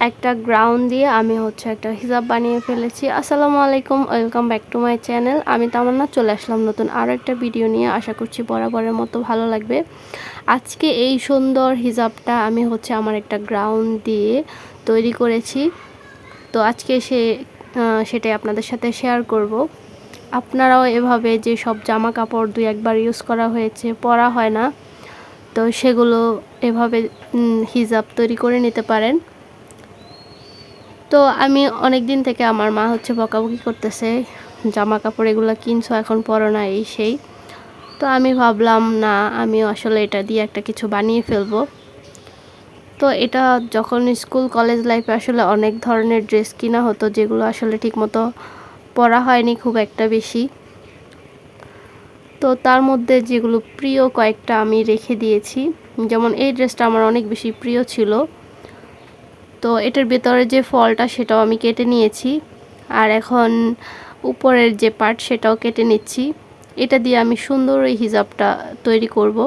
একটা গ্রাউন্ড দিয়ে আমি হচ্ছে একটা হিজাব বানিয়ে ফেলেছি। আসসালামু আলাইকুম welcome back to my channel আমি তামান্না চলে আসলাম নতুন আরও একটা ভিডিও নিয়ে। আশা করছি বরাবরের মতো ভালো লাগবে। আজকে এই সুন্দর হিজাবটা আমি হচ্ছে আমার একটা গ্রাউন্ড দিয়ে তৈরি করেছি। তো আজকে সে সেটাই আপনাদের সাথে শেয়ার করব। আপনারাও এভাবে যে সব জামা কাপড় দুই একবার ইউজ করা হয়েছে, পরা হয় না। তো সেগুলো এভাবে হিজাব তৈরি করে নিতে পারেন। তো আমি অনেক দিন থেকে আমার মা হচ্ছে বকাবকি করতেছে জামা কাপড় এগুলো কিনছো, এখন পরো না এই সেই। তো আমি ভাবলাম, না আমি আসলে এটা দিয়ে একটা কিছু বানিয়ে ফেলব। তো এটা যখন স্কুল, কলেজ লাইফে আসলে অনেক ধরনের ড্রেস কিনা হতো, যেগুলো আসলে ঠিকমতো পরা হয়নি খুব একটা বেশি। তো তার মধ্যে যেগুলো প্রিয় কয়েকটা আমি রেখে দিয়েছি। যেমন এই ড্রেসটা আমার অনেক বেশি প্রিয় ছিল। তো এটার ভেতরে যে ফলটা সেটাও আমি কেটে নিয়েছি। আর এখন উপরের যে পার্ট সেটাও কেটে নিচ্ছি। এটা দিয়ে আমি সুন্দর ওই হিজাবটা তৈরি করব।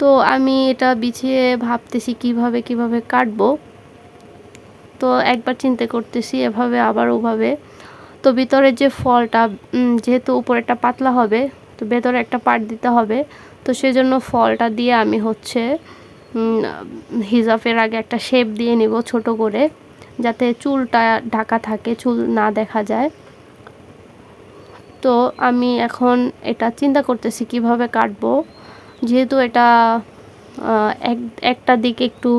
তো আমি এটা বিছিয়ে ভাবতেছি কীভাবে কীভাবে কাটবো। তো একবার চিন্তা করতেছি এভাবে, আবার ওভাবে। তো ভিতরের যে ফলটা যেহেতু উপরেরটা পাতলা হবে, তো ভেতরে একটা পার্ট দিতে হবে। তো সেজন্য ফলটা দিয়ে আমি হচ্ছে হিজাফের আগে একটা শেপ দিয়ে নিব ছোট করে, যাতে চুলটা ঢাকা থাকে, চুল না দেখা যায়। তো আমি এখন এটা চিন্তা করতেছি কীভাবে কাটবো। যেহেতু এটা এক, একটা দিকে একটু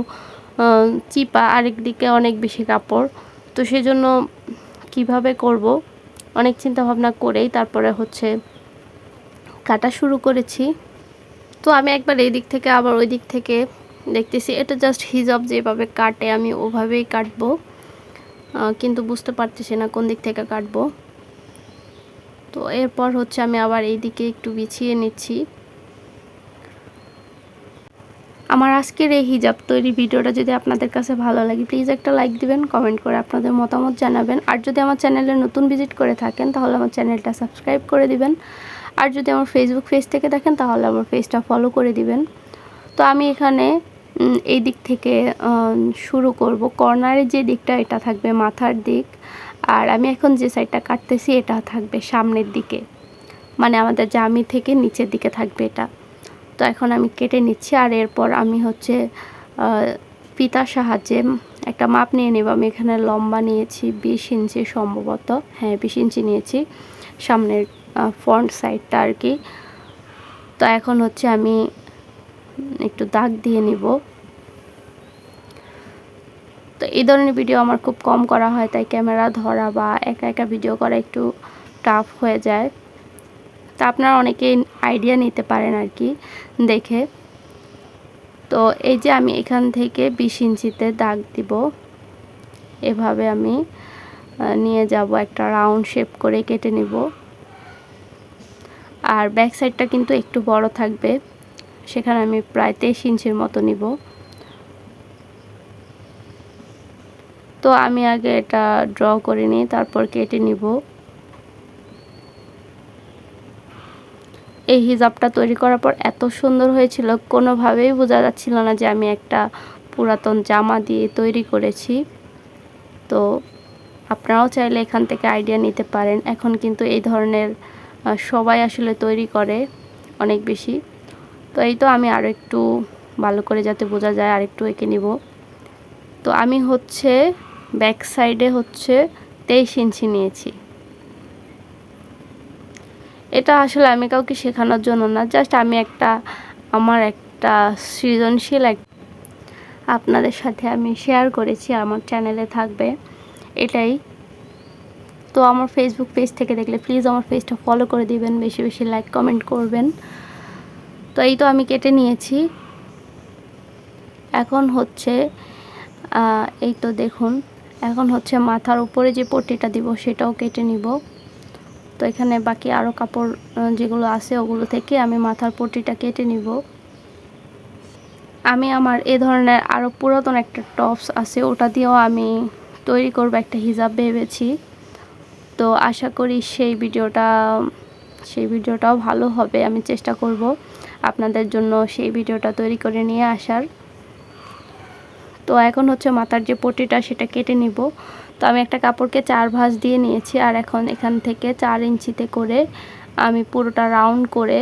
চিপা, আরেক দিকে অনেক বেশি কাপড়। তো সেজন্য কীভাবে করব? অনেক চিন্তা ভাবনা করেই তারপরে হচ্ছে কাটা শুরু করেছি। তো আমি একবার এই দিক থেকে, আবার ওই দিক থেকে দেখতেছি, এটা জাস্ট হিজাব যেভাবে কাটে, আমি ওভাবেই কাটবো। কিন্তু বুঝতে পারতেছি না কোন দিক থেকে কাটবো। তো এরপর হচ্ছে আমি আবার এই দিকে একটু বিছিয়ে নিচ্ছি। আমার আজকের এই হিজাব তৈরি ভিডিওটা যদি আপনাদের কাছে ভালো লাগে প্লিজ একটা লাইক দিবেন কমেন্ট করে আপনাদের মতামত জানাবেন। আর যদি আমার চ্যানেলে নতুন ভিজিট করে থাকেন, তাহলে আমার চ্যানেলটা সাবস্ক্রাইব করে দিবেন। আর যদি আমার ফেসবুক পেজ থেকে দেখেন, তাহলে আমার পেজটা ফলো করে দিবেন। তো আমি এখানে এই দিক থেকে শুরু করব। কর্নারের যে দিকটা, এটা থাকবে মাথার দিক। আর আমি এখন যে সাইডটা কাটতেছি, এটা থাকবে সামনের দিকে। মানে আমাদের জামি থেকে নিচের দিকে থাকবে এটা। তো এখন আমি কেটে নিচ্ছি, আর এরপর আমি হচ্ছে পিতার সাহায্যে একটা মাপ নিয়ে নেব। আমি এখানে লম্বা নিয়েছি বিশ ইঞ্চি সম্ভবত। হ্যাঁ বিশ ইঞ্চি নিয়েছি সামনের ফ্রন্ট সাইডটা আর কি। তো এখন হচ্ছে আমি একটু দাগ দিয়ে নিব। তো এই ধরনের ভিডিও আমার খুব কম করা হয়, তাই ক্যামেরা ধরা বা একা একা ভিডিও করা একটু টাফ হয়ে যায়। তা আপনারা অনেকে আইডিয়া নিতে পারেন আর কি, দেখে। তো এই যে আমি এখান থেকে বিশ ইঞ্চিতে দাগ দিব, এভাবে আমি নিয়ে যাব, একটা রাউন্ড শেপ করে কেটে নিব। আর ব্যাক সাইডটা কিন্তু একটু বড় থাকবে, সেখানে আমি প্রায় তেইশ ইঞ্চির মতো নিব। তো আমি আগে এটা ড্র করে নিই, তারপর কেটে নিব। এই হিজাবটা তৈরি করার পর এত সুন্দর হয়েছিল, কোনোভাবেই বোঝা যাচ্ছিল না যে আমি একটা পুরাতন জামা দিয়ে তৈরি করেছি। তো আপনারাও চাইলে এখান থেকে আইডিয়া নিতে পারেন। এখন কিন্তু এই ধরনের সবাই আসলে তৈরি করে অনেক বেশি। তো এই তো আমি আরও একটু ভালো করে যাতে বোঝা যায়, আরেকটু এঁকে নিব। তো আমি হচ্ছে ব্যাক সাইডে হচ্ছে তেইশ ইঞ্চি নিয়েছি। এটা আসলে আমি কাউকে শেখানোর জন্য না, জাস্ট আমি একটা, আমার একটা সৃজনশীল এক আপনাদের সাথে আমি শেয়ার করেছি, আমার চ্যানেলে থাকবে। এটাই। তো আমার ফেসবুক পেজ থেকে দেখলে প্লিজ আমার পেজটা ফলো করে দিবেন, বেশি বেশি লাইক কমেন্ট করবেন। তো এই তো আমি কেটে নিয়েছি। এখন হচ্ছে এই তো দেখুন। এখন হচ্ছে মাথার উপরে যে পট্টিটা দিব সেটাও কেটে নিব। তো এখানে বাকি আরও কাপড় যেগুলো আছে ওগুলো থেকে আমি মাথার পট্টিটা কেটে নিব। আমি আমার এ ধরনের আরও পুরাতন একটা টপস আছে, ওটা দিয়েও আমি তৈরি করব একটা হিজাব ভেবেছি। তো আশা করি সেই ভিডিওটা, সেই ভিডিওটাও ভালো হবে, আমি চেষ্টা করব আপনাদের জন্য সেই ভিডিওটা তৈরি করে নিয়ে আসার। তো এখন হচ্ছে মাথার যে পটিটা সেটা কেটে নিব। তো আমি একটা কাপড়কে চার ভাঁজ দিয়ে নিয়েছি আর এখন এখান থেকে চার ইঞ্চিতে করে আমি পুরোটা রাউন্ড করে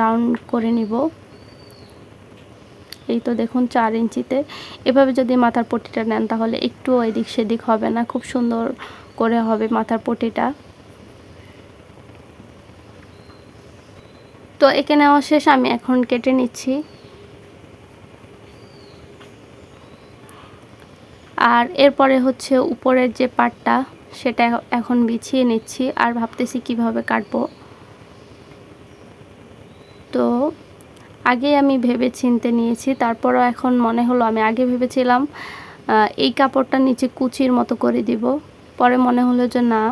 রাউন্ড করে নিব। এই তো দেখুন চার ইঞ্চিতে। এভাবে যদি মাথার পটিটা নেন তাহলে একটু এদিক সেদিক হবে না, খুব সুন্দর করে হবে মাথার পটিটা। তো একে নেওয়া শেষ, আমি এখন কেটে নিচ্ছি। আর এরপরে হচ্ছে উপরের যে পাটটা, সেটা এখন বিছিয়ে নিচ্ছি আর ভাবতেছি কীভাবে কাটবো। তো আগে আমি ভেবে চিনতে নিয়েছি, তারপরও এখন মনে হলো আমি আগে ভেবেছিলাম এই কাপড়টা নিচে কুচির মতো করে দিব। পরে মনে হলো যে না,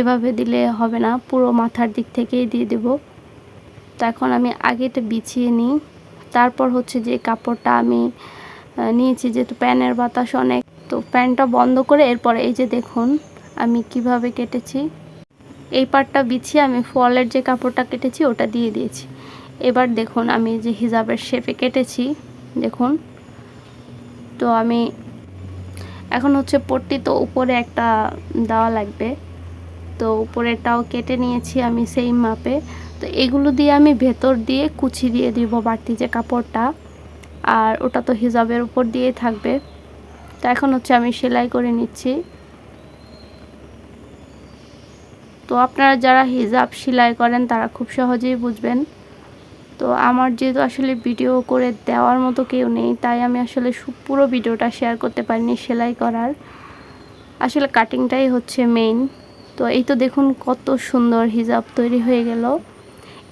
এভাবে দিলে হবে না, পুরো মাথার দিক থেকেই দিয়ে দেব। তো এখন আমি আগেটা বিছিয়ে নিই। তারপর হচ্ছে যে কাপড়টা আমি নিয়েছি, যেহেতু প্যানের বাতাস অনেক তো প্যানটা বন্ধ করে এরপরে এই যে দেখুন, আমি কীভাবে কেটেছি। এই পাটটা বিছিয়ে আমি ফলের যে কাপড়টা কেটেছি, ওটা দিয়ে দিয়েছি। এবার দেখুন, আমি যে হিজাবের শেপে কেটেছি, দেখুন। তো আমি এখন হচ্ছে পট্টি তো উপরে একটা দেওয়া লাগবে। তো উপরেরটাও কেটে নিয়েছি আমি সেই মাপে। তো এগুলো দিয়ে আমি ভেতর দিয়ে কুচি দিয়ে দিব বাড়তি যে কাপড়টা। আর ওটা তো হিজাবের উপর দিয়েই থাকবে। তো এখন হচ্ছে আমি সেলাই করে নিচ্ছি। তো আপনারা যারা হিজাব সেলাই করেন, তারা খুব সহজেই বুঝবেন। তো আমার যেহেতু আসলে ভিডিও করে দেওয়ার মতো কেউ নেই, তাই আমি আসলে পুরো ভিডিওটা শেয়ার করতে পারিনি সেলাই করার। আসলে কাটিংটাই হচ্ছে মেইন তো এই তো দেখুন কত সুন্দর হিজাব তৈরি হয়ে গেল।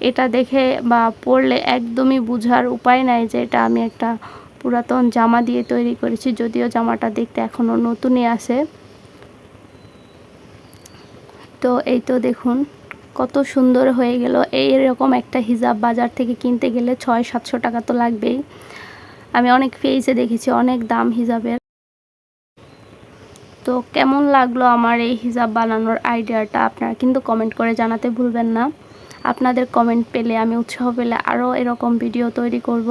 এটা দেখে বা পরলে একদমই বুঝার উপায় নাই যে এটা আমি একটা পুরাতন জামা দিয়ে তৈরি করেছি, যদিও জামাটা দেখতে এখনও নতুনই আছে। তো এই তো দেখুন, কত সুন্দর হয়ে গেল। এই এরকম একটা হিজাব বাজার থেকে কিনতে গেলে ছয়, সাতশো টাকা তো লাগবেই। আমি অনেক ফেসে দেখেছি, অনেক দাম হিজাবের। তো কেমন লাগল আমার এই হিজাব বানানোর আইডিয়াটা আপনারা কিন্তু কমেন্ট করে জানাতে ভুলবেন না। আপনাদের কমেন্ট পেলে, আমি উৎসাহ পেলে আরও এরকম ভিডিও তৈরি করব।